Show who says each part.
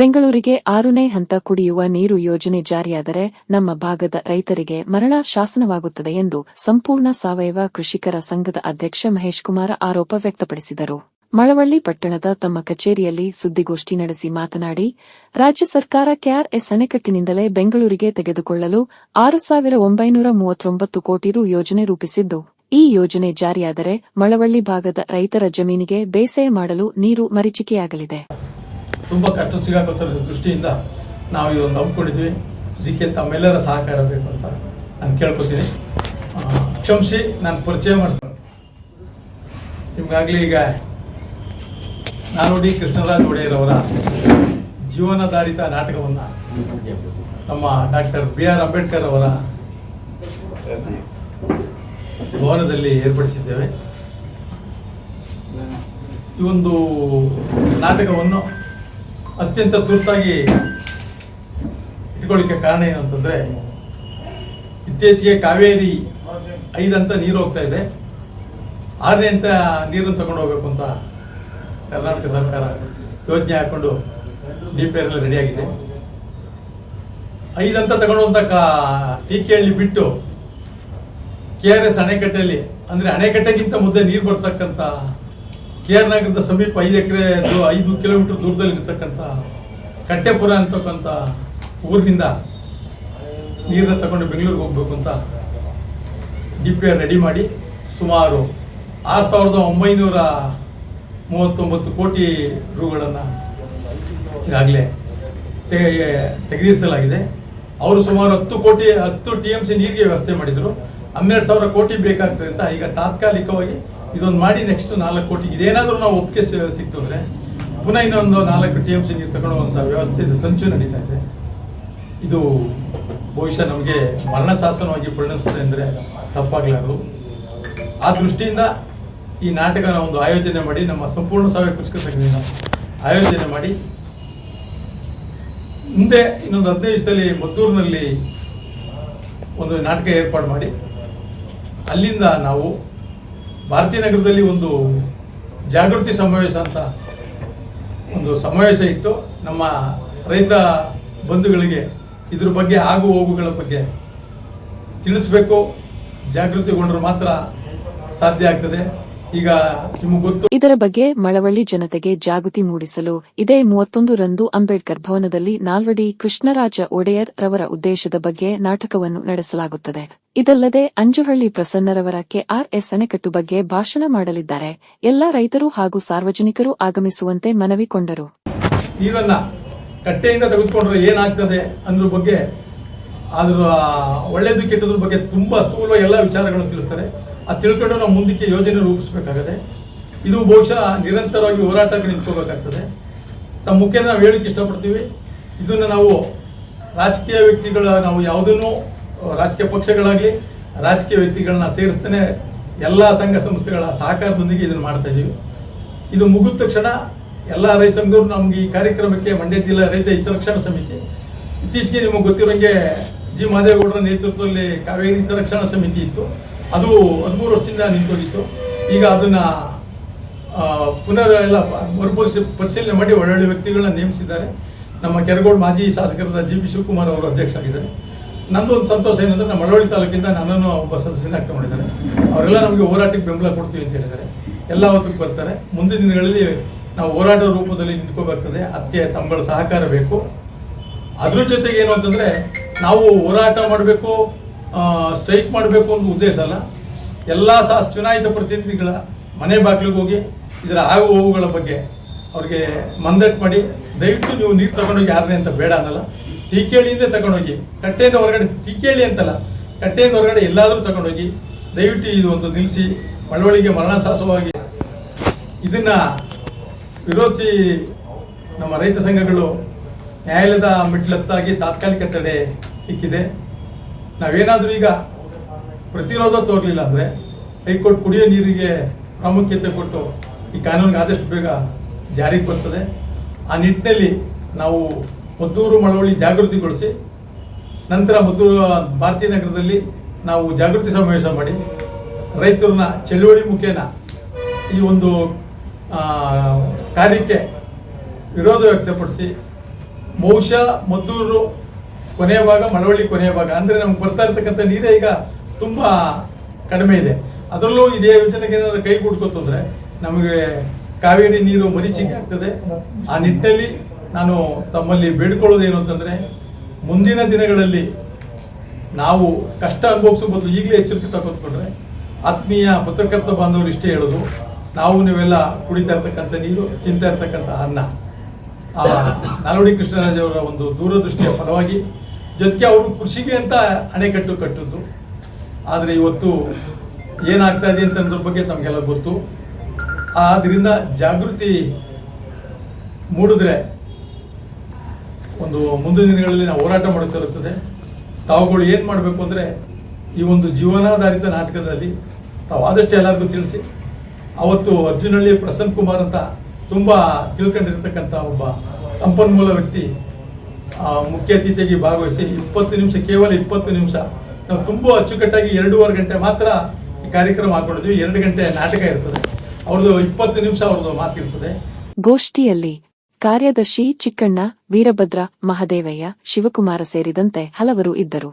Speaker 1: ಬೆಂಗಳೂರಿಗೆ ಆರನೇ ಹಂತ ಕುಡಿಯುವ ನೀರು ಯೋಜನೆ ಜಾರಿಯಾದರೆ ನಮ್ಮ ಭಾಗದ ರೈತರಿಗೆ ಮರಣ ಶಾಸನವಾಗುತ್ತದೆ ಎಂದು ಸಂಪೂರ್ಣ ಸಾವಯವ ಕೃಷಿಕರ ಸಂಘದ ಅಧ್ಯಕ್ಷ ಮಹೇಶ್ ಕುಮಾರ ಆರೋಪ ವ್ಯಕ್ತಪಡಿಸಿದರು. ಮಳವಳ್ಳಿ ಪಟ್ಟಣದ ತಮ್ಮ ಕಚೇರಿಯಲ್ಲಿ ಸುದ್ದಿಗೋಷ್ಠಿ ನಡೆಸಿ ಮಾತನಾಡಿ, ರಾಜ್ಯ ಸರ್ಕಾರ ಕೆಆರ್ಎಸ್ ಅಣೆಕಟ್ಟಿನಿಂದಲೇ ಬೆಂಗಳೂರಿಗೆ ತೆಗೆದುಕೊಳ್ಳಲು ಆರು ಸಾವಿರ ಒಂಬೈನೂರ ಮೂವತ್ತೊಂಬತ್ತು ಕೋಟಿ ರು ಯೋಜನೆ ರೂಪಿಸಿದ್ದು, ಈ ಯೋಜನೆ ಜಾರಿಯಾದರೆ ಮಳವಳ್ಳಿ ಭಾಗದ ರೈತರ ಜಮೀನಿಗೆ ಬೇಸಾಯ ಮಾಡಲು ನೀರು ಮರೀಚಿಕೆಯಾಗಲಿದೆ.
Speaker 2: ತುಂಬ ಕಷ್ಟ ಸಿಗಾಕೋತರ ದೃಷ್ಟಿಯಿಂದ ನಾವು ಇದೊಂದು ನಂಬ್ಕೊಂಡಿದ್ವಿ ಇದಕ್ಕೆ ತಮ್ಮೆಲ್ಲರ ಸಹಕಾರ ಬೇಕು ಅಂತ ನಾನು ಕೇಳ್ಕೊತೀನಿ. ಕ್ಷಮಿಸಿ, ನಾನು ಪರಿಚಯ ಮಾಡಿಸ್ತೀನಿ ನಿಮ್ಗಾಗಲಿ ಈಗ ನಾನು ನಾನೋಡಿ ಕೃಷ್ಣರಾಜ್ ಒಡೆಯರ್ ಅವರ ಜೀವನಾಧಾರಿತ ನಾಟಕವನ್ನು ನಮ್ಮ ಡಾಕ್ಟರ್ ಬಿ ಆರ್ ಅಂಬೇಡ್ಕರ್ ಅವರ ಭವನದಲ್ಲಿ ಏರ್ಪಡಿಸಿದ್ದೇವೆ. ಈ ಒಂದು ನಾಟಕವನ್ನು ಅತ್ಯಂತ ತುರ್ತಾಗಿ ಇಟ್ಕೊಳ್ಳಿಕ್ಕೆ ಕಾರಣ ಏನು ಅಂತಂದ್ರೆ, ಇತ್ತೀಚೆಗೆ ಕಾವೇರಿ ಐದಂತ ನೀರು ಹೋಗ್ತಾ ಇದೆ. ಆರನೇ ಅಂತ ನೀರನ್ನು ತಗೊಂಡು ಹೋಗ್ಬೇಕು ಅಂತ ಕರ್ನಾಟಕ ಸರ್ಕಾರ ಯೋಜನೆ ಹಾಕೊಂಡು ಡಿ ಆರ್ ರೆಡಿಯಾಗಿದೆ ಐದಂತ ತಗೊಂಡಂತ ಕಾ ಟೀಕೆಯಲ್ಲಿ ಬಿಟ್ಟು ಕೆ ಆರ್ ಎಸ್ ಅಣೆಕಟ್ಟೆಯಲ್ಲಿ, ಅಂದ್ರೆ ಅಣೆಕಟ್ಟೆಗಿಂತ ಮುದ್ದೆ ನೀರು ಬರ್ತಕ್ಕಂಥ ಕೆ ಆರ್ ನಗರದ ಸಮೀಪ ಐದು ಎಕರೆ ಐದು ಕಿಲೋಮೀಟರ್ ದೂರದಲ್ಲಿ ಇರ್ತಕ್ಕಂಥ ಕಟ್ಟೆಪುರ ಅಂತಕ್ಕಂಥ ಊರಿನಿಂದ ನೀರನ್ನ ತಗೊಂಡು ಬೆಂಗಳೂರಿಗೆ ಹೋಗ್ಬೇಕು ಅಂತ ಡಿ ಪಿ ಆರ್ ರೆಡಿ ಮಾಡಿ ಸುಮಾರು ಆರು ಸಾವಿರದ ಒಂಬೈನೂರ ಮೂವತ್ತೊಂಬತ್ತು ಕೋಟಿ ರುಗಳನ್ನು ಈಗಾಗಲೇ ತೆಗೆದಿರಿಸಲಾಗಿದೆ. ಅವರು ಸುಮಾರು ಹತ್ತು ಕೋಟಿ, ಹತ್ತು ಟಿ ಎಂ ಸಿ ನೀರಿಗೆ ವ್ಯವಸ್ಥೆ ಮಾಡಿದರು. ಹನ್ನೆರಡು ಸಾವಿರ ಕೋಟಿ ಬೇಕಾಗ್ತದೆ ಅಂತ ಈಗ ತಾತ್ಕಾಲಿಕವಾಗಿ ಇದೊಂದು ಮಾಡಿ ನೆಕ್ಸ್ಟ್ ನಾಲ್ಕು ಕೋಟಿ. ಇದೇನಾದರೂ ನಾವು ಒಪ್ಪಿಗೆ ಸಿಕ್ತು ಅಂದರೆ ಪುನಃ ಇನ್ನೊಂದು ನಾಲ್ಕು ಟಿ ಎಂ ಸಿ ನೀರು ತಗೊಳ್ಳುವಂಥ ವ್ಯವಸ್ಥೆ ಸಂಚು ನಡೀತಾ ಇದೆ. ಇದು ಬಹುಶಃ ನಮಗೆ ಮರಣ ಶಾಸನವಾಗಿ ಪರಿಣಮಿಸ್ತದೆ ಅಂದರೆ ತಪ್ಪಾಗಲಾರದು. ಆ ದೃಷ್ಟಿಯಿಂದ ಈ ನಾಟಕನ ಒಂದು ಆಯೋಜನೆ ಮಾಡಿ, ನಮ್ಮ ಸಂಪೂರ್ಣ ಸಾವಯವ ಕೃಷಿಕ ಸಂಘದಿಂದ ಆಯೋಜನೆ ಮಾಡಿ, ಮುಂದೆ ಇನ್ನೊಂದು ಹದಿನೈದು ದಿವಸದಲ್ಲಿ ಮದ್ದೂರಿನಲ್ಲಿ ಒಂದು ನಾಟಕ ಏರ್ಪಾಡು ಮಾಡಿ ಅಲ್ಲಿಂದ ನಾವು ಭಾರತೀಯ ನಗರದಲ್ಲಿ ಒಂದು ಜಾಗೃತಿ ಸಮಾವೇಶ ಅಂತ ಒಂದು ಸಮಾವೇಶ ಇಟ್ಟು ನಮ್ಮ ರೈತ ಬಂಧುಗಳಿಗೆ ಇದ್ರ ಬಗ್ಗೆ ಆಗು ಹೋಗುಗಳ ಬಗ್ಗೆ ತಿಳಿಸ್ಬೇಕು. ಜಾಗೃತಿಗೊಂಡ್ರೆ ಮಾತ್ರ ಸಾಧ್ಯ ಆಗ್ತದೆ. ಈಗ ಗೊತ್ತು.
Speaker 1: ಇದರ ಬಗ್ಗೆ ಮಳವಳ್ಳಿ ಜನತೆಗೆ ಜಾಗೃತಿ ಮೂಡಿಸಲು ಇದೇ ಮೂವತ್ತೊಂದು ರಂದು ಅಂಬೇಡ್ಕರ್ ಭವನದಲ್ಲಿ ನಾಲ್ವಡಿ ಕೃಷ್ಣರಾಜ ಒಡೆಯರ್ ರವರ ಉದ್ದೇಶದ ಬಗ್ಗೆ ನಾಟಕವನ್ನು ನಡೆಸಲಾಗುತ್ತದೆ. ಇದಲ್ಲದೆ ಅಂಜುಹಳ್ಳಿ ಪ್ರಸನ್ನರವರ ಕೆಆರ್ಎಸ್ ಅಣೆಕಟ್ಟು ಬಗ್ಗೆ ಭಾಷಣ ಮಾಡಲಿದ್ದಾರೆ. ಎಲ್ಲ ರೈತರು ಹಾಗೂ ಸಾರ್ವಜನಿಕರು ಆಗಮಿಸುವಂತೆ ಮನವಿ ಕೊಂಡರು.
Speaker 2: ನೀರನ್ನ ಕಟ್ಟೆಯಿಂದ ತೆಗೆದುಕೊಂಡ್ರೆ ಏನಾಗ್ತದೆ ಬಗ್ಗೆ ಅದರ ಒಳ್ಳೇದು ಕೆಟ್ಟದ್ರ ಬಗ್ಗೆ ತುಂಬಾ ಸ್ಥೂಲ ಎಲ್ಲ ವಿಚಾರಗಳನ್ನು ತಿಳಿಸ್ತಾರೆ. ಅದು ತಿಳ್ಕೊಂಡು ನಾವು ಮುಂದಕ್ಕೆ ಯೋಜನೆ ರೂಪಿಸಬೇಕಾಗದೆ, ಇದು ಬಹುಶಃ ನಿರಂತರವಾಗಿ ಹೋರಾಟಕ್ಕೆ ನಿಂತ್ಕೋಬೇಕಾಗ್ತದೆ. ತಮ್ಮ ಮುಖ್ಯ ನಾವು ಹೇಳಕ್ಕೆ ಇಷ್ಟಪಡ್ತೀವಿ. ಇದನ್ನು ನಾವು ರಾಜಕೀಯ ವ್ಯಕ್ತಿಗಳ, ನಾವು ಯಾವುದನ್ನು, ರಾಜಕೀಯ ಪಕ್ಷಗಳಾಗಲಿ, ರಾಜಕೀಯ ವ್ಯಕ್ತಿಗಳನ್ನ ಸೇರಿಸ್ತೇನೆ ಎಲ್ಲ ಸಂಘ ಸಂಸ್ಥೆಗಳ ಸಹಕಾರದೊಂದಿಗೆ ಇದನ್ನು ಮಾಡ್ತಾ ಇದ್ದೀವಿ ಇದು ಮುಗಿದ ತಕ್ಷಣ ಎಲ್ಲ ರೈತ ಸಂಘರು ನಮ್ಗೆ ಈ ಕಾರ್ಯಕ್ರಮಕ್ಕೆ ಮಂಡ್ಯ ಜಿಲ್ಲಾ ರೈತ ಹಿತರಕ್ಷಣಾ ಸಮಿತಿ. ಇತ್ತೀಚೆಗೆ ನಿಮಗೆ ಗೊತ್ತಿರೋಂಗೆ ಜಿ. ಮಾದೇಗೌಡರ ನೇತೃತ್ವದಲ್ಲಿ ಕಾವೇರಿ ಹಿತರಕ್ಷಣಾ ಸಮಿತಿ ಇತ್ತು. ಅದು ಹದಿಮೂರು ವರ್ಷದಿಂದ ನಿಂತೋಗಿತ್ತು. ಈಗ ಅದನ್ನ ಪುನರ್ ಎಲ್ಲ ಮರುಪರಿಶೀ, ಪರಿಶೀಲನೆ ಮಾಡಿ ಒಳ್ಳೊಳ್ಳೆ ವ್ಯಕ್ತಿಗಳನ್ನ ನೇಮಿಸಿದ್ದಾರೆ. ನಮ್ಮ ಕೆರಗೋಡು ಮಾಜಿ ಶಾಸಕರಾದ ಜಿ ಬಿ ಶಿವಕುಮಾರ್ ಅವರು ಅಧ್ಯಕ್ಷರಾಗಿದ್ದಾರೆ. ನಂದು ಒಂದು ಸಂತೋಷ ಏನಂದ್ರೆ ನಮ್ಮ ಮಳವಳ್ಳಿ ತಾಲೂಕಿಂದ ನನ್ನನ್ನು ಒಬ್ಬ ಸದಸ್ಯನಾಗಿ ತಗೊಂಡಿದ್ದಾರೆ ಅವರೆಲ್ಲ ನಮಗೆ ಹೋರಾಟಕ್ಕೆ ಬೆಂಬಲ ಕೊಡ್ತೀವಿ ಅಂತ ಹೇಳಿದ್ದಾರೆ. ಎಲ್ಲ ಹೊತ್ತಿಗೆ ಬರ್ತಾರೆ. ಮುಂದಿನ ದಿನಗಳಲ್ಲಿ ನಾವು ಹೋರಾಟ ರೂಪದಲ್ಲಿ ನಿಂತ್ಕೋಬೇಕಾದ್ರೆ ಅದಕ್ಕೆ ತಮ್ಮಗಳ ಸಹಕಾರ ಬೇಕು. ಅದ್ರ ಜೊತೆಗೆ ಏನು ಅಂತಂದ್ರೆ, ನಾವು ಹೋರಾಟ ಮಾಡಬೇಕು. ಸ್ಟ್ರೈಕ್ ಮಾಡಬೇಕು ಅನ್ನೋ ಉದ್ದೇಶ ಅಲ್ಲ. ಎಲ್ಲ ಸಹ ಚುನಾಯಿತ ಪ್ರತಿನಿಧಿಗಳ ಮನೆ ಬಾಗಿಲಿಗೆ ಹೋಗಿ ಇದರ ಆಗು ಹೋಗುಗಳ ಬಗ್ಗೆ ಅವ್ರಿಗೆ ಮಂದಟ್ ಮಾಡಿ, ದಯವಿಟ್ಟು ನೀವು ನೀರು ತಗೊಂಡೋಗಿ ಯಾರನ್ನೇ ಅಂತ ಬೇಡ ಅನ್ನಲ್ಲ. ಟೀಕೇಳಿಯಿಂದ ತಗೊಂಡೋಗಿ, ಕಟ್ಟೆಯಿಂದ ಹೊರಗಡೆ ಟೀಕೇಳಿ ಅಂತಲ್ಲ, ಕಟ್ಟೆಯಿಂದ ಹೊರಗಡೆ ಎಲ್ಲಾದರೂ ತಗೊಂಡೋಗಿ ದಯವಿಟ್ಟು ಇದು ಒಂದು ನಿಲ್ಲಿಸಿ ಮಳವಳಿಗೆ ಮರಣಶಾಸವಾಗಿ ಇದನ್ನು ವಿರೋಧಿಸಿ ನಮ್ಮ ರೈತ ಸಂಘಗಳು ನ್ಯಾಯಾಲಯದ ಮೆಟ್ಲತ್ತಾಗಿ ತಾತ್ಕಾಲಿಕ ತಡೆ ಸಿಕ್ಕಿದೆ. ನಾವೇನಾದರೂ ಈಗ ಪ್ರತಿರೋಧ ತೋರಲಿಲ್ಲ ಅಂದರೆ ಹೈಕೋರ್ಟ್ ಕುಡಿಯೋ ನೀರಿಗೆ ಪ್ರಾಮುಖ್ಯತೆ ಕೊಟ್ಟು ಈ ಕಾನೂನಿಗೆ ಆದಷ್ಟು ಬೇಗ ಜಾರಿಗೆ ಬರ್ತದೆ. ಆ ನಿಟ್ಟಿನಲ್ಲಿ ನಾವು ಮದ್ದೂರು ಮಳವಳ್ಳಿ ಜಾಗೃತಿಗೊಳಿಸಿ ನಂತರ ಮದ್ದೂರು, ಭಾರತೀಯ ನಗರದಲ್ಲಿ ನಾವು ಜಾಗೃತಿ ಸಮಾವೇಶ ಮಾಡಿ ರೈತರನ್ನ ಚಳುವಳಿ ಮುಖೇನ ಈ ಒಂದು ಕಾರ್ಯಕ್ಕೆ ವಿರೋಧ ವ್ಯಕ್ತಪಡಿಸಿ ಬಹುಶಃ ಮದ್ದೂರು ಕೊನೆಯ ಭಾಗ ಮಳವಳ್ಳಿ ಕೊನೆಯ ಭಾಗ ಅಂದರೆ ನಮ್ಗೆ ಬರ್ತಾ ಇರ್ತಕ್ಕಂಥ ನೀರೇ ಈಗ ತುಂಬ ಕಡಿಮೆ ಇದೆ. ಅದರಲ್ಲೂ ಇದೇ ಯೋಜನೆಗೆ ಏನಾದ್ರು ಕೈ ಕೊಡ್ಕೋತಂದ್ರೆ ನಮಗೆ ಕಾವೇರಿ ನೀರು ಮರೀಚಿಕೆ ಆಗ್ತದೆ. ಆ ನಿಟ್ಟಿನಲ್ಲಿ ನಾನು ತಮ್ಮಲ್ಲಿ ಬೇಡ್ಕೊಳ್ಳೋದೇನು ಅಂತಂದರೆ, ಮುಂದಿನ ದಿನಗಳಲ್ಲಿ ನಾವು ಕಷ್ಟ ಅನುಭವಿಸೋ ಬದಲು ಈಗಲೇ ಎಚ್ಚರಿಕೆ ತಗೊತ್ಕೊಂಡ್ರೆ ಆತ್ಮೀಯ ಪತ್ರಕರ್ತ ಬಾಂಧವರು ಇಷ್ಟೇ ಹೇಳೋದು, ನಾವು ನೀವೆಲ್ಲ ಕುಡಿತಾ ಇರ್ತಕ್ಕಂಥ ನೀರು, ತಿಂತಾ ಇರ್ತಕ್ಕಂಥ ಅನ್ನ. ಆ ನಾಲ್ವಡಿ ಕೃಷ್ಣರಾಜ್ ಅವರ ಒಂದು ದೂರದೃಷ್ಟಿಯ ಫಲವಾಗಿ ಜೊತೆಗೆ ಅವರು ಕೃಷಿಗೆ ಅಂತ ಅಣೆಕಟ್ಟು ಕಟ್ಟಿದ್ದು ಆದರೆ ಇವತ್ತು ಏನಾಗ್ತಾ ಇದೆ ಅಂತ ಅನ್ನೋದ್ರ ಬಗ್ಗೆ ತಮಗೆಲ್ಲ ಗೊತ್ತು. ಆದ್ದರಿಂದ ಜಾಗೃತಿ ಮೂಡಿದ್ರೆ ಒಂದು ಮುಂದಿನ ದಿನಗಳಲ್ಲಿ ನಾವು ಹೋರಾಟ ಮಾಡುತ್ತಿರುತ್ತದೆ ತಾವುಗಳು ಏನು ಮಾಡಬೇಕು ಅಂದರೆ ಈ ಒಂದು ಜೀವನಾಧಾರಿತ ನಾಟಕದಲ್ಲಿ ತಾವು ಆದಷ್ಟು ಎಲ್ಲರಿಗೂ ತಿಳಿಸಿ. ಅವತ್ತು ಅರ್ಜುನಹಳ್ಳಿ ಪ್ರಸನ್ನ ಕುಮಾರ್ ಅಂತ ತುಂಬ ತಿಳ್ಕೊಂಡಿರ್ತಕ್ಕಂಥ ಒಬ್ಬ ಸಂಪನ್ಮೂಲ ವ್ಯಕ್ತಿ ಮುಖ್ಯ ಅತಿಥಿಯಾಗಿ ಭಾಗವಹಿಸಿ ಇಪ್ಪತ್ತು ನಿಮಿಷ, ಕೇವಲ ಇಪ್ಪತ್ತು ನಿಮಿಷ. ನಾವು ತುಂಬ ಅಚ್ಚುಕಟ್ಟಾಗಿ ಎರಡೂವರೆ ಗಂಟೆ ಮಾತ್ರ ಈ ಕಾರ್ಯಕ್ರಮ ಹಾಕೊಂಡಿದ್ವಿ ಎರಡು ಗಂಟೆ ನಾಟಕ ಇರ್ತದೆ. ಅವ್ರದ್ದು ಇಪ್ಪತ್ತು ನಿಮಿಷ ಅವ್ರದ್ದು ಮಾತಿರ್ತದೆ
Speaker 1: ಗೋಷ್ಠಿಯಲ್ಲಿ ಕಾರ್ಯದರ್ಶಿ ಚಿಕ್ಕಣ್ಣ ವೀರಭದ್ರ ಮಹದೇವಯ್ಯ, ಶಿವಕುಮಾರ ಸೇರಿದಂತೆ ಹಲವರು ಇದ್ದರು.